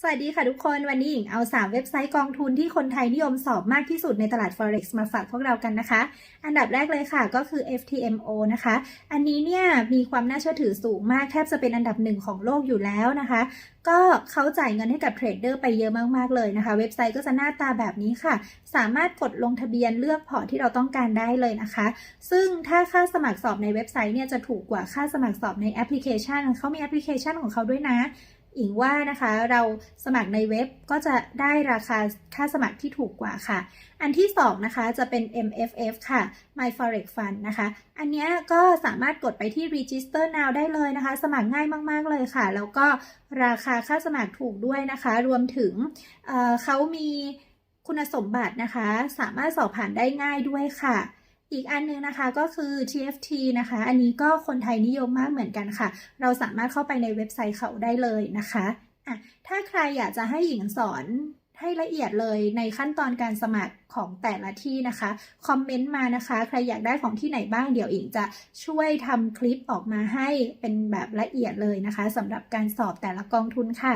สวัสดีค่ะทุกคน วันนี้หญิงเอา 3 เว็บไซต์กองทุนที่คนไทยนิยมสอบมากที่สุดในตลาด Forex มาฝากพวกเรากันนะคะ อันดับแรกเลยค่ะก็คือ FTMO นะคะ อันนี้เนี่ยมีความน่าเชื่อถือสูงมาก แทบจะเป็นอันดับหนึ่งของโลกอยู่แล้วนะคะ ก็เขาจ่ายเงินให้กับเทรดเดอร์ไปเยอะมากๆเลยนะคะ เว็บไซต์ก็จะหน้าตาแบบนี้ค่ะ สามารถกดลงทะเบียนเลือกพอร์ตที่เราต้องการได้เลยนะคะ ซึ่งถ้าค่าสมัครสอบในเว็บไซต์เนี่ยจะถูกกว่าค่าสมัครสอบในแอปพลิเคชันเขามีแอปพลิเคชันของเขาด้วยนะ อิงว่านะคะเราสมัครในเว็บก็จะได้ราคาค่าสมัครที่ถูกกว่าค่ะ อันที่สองนะคะจะเป็น MFF ค่ะ My Forex Fund นะคะ อันนี้ก็สามารถกดไปที่ Register Now ได้เลยนะคะ สมัครง่ายมาก ๆ เลยค่ะ แล้วก็ราคาค่าสมัครถูกด้วยนะคะ รวมถึงเเขามีคุณสมบัตินะคะ สามารถสอบผ่านได้ง่ายด้วยค่ะ อีกอันนึงนะคะก็คือ TFT นะคะ อันนี้ก็คนไทยนิยมมากเหมือนกันค่ะ เราสามารถเข้าไปในเว็บไซต์เขาได้เลยนะคะอะถ้าใครอยากจะให้หญิงสอนให้ละเอียดเลยในขั้นตอนการสมัครของแต่ละที่นะคะ คอมเมนต์มานะคะ ใครอยากได้ของที่ไหนบ้างเดี๋ยวอิงจะช่วยทำคลิปออกมาให้เป็นแบบละเอียดเลยนะคะสำหรับการสอบแต่ละกองทุนค่ะ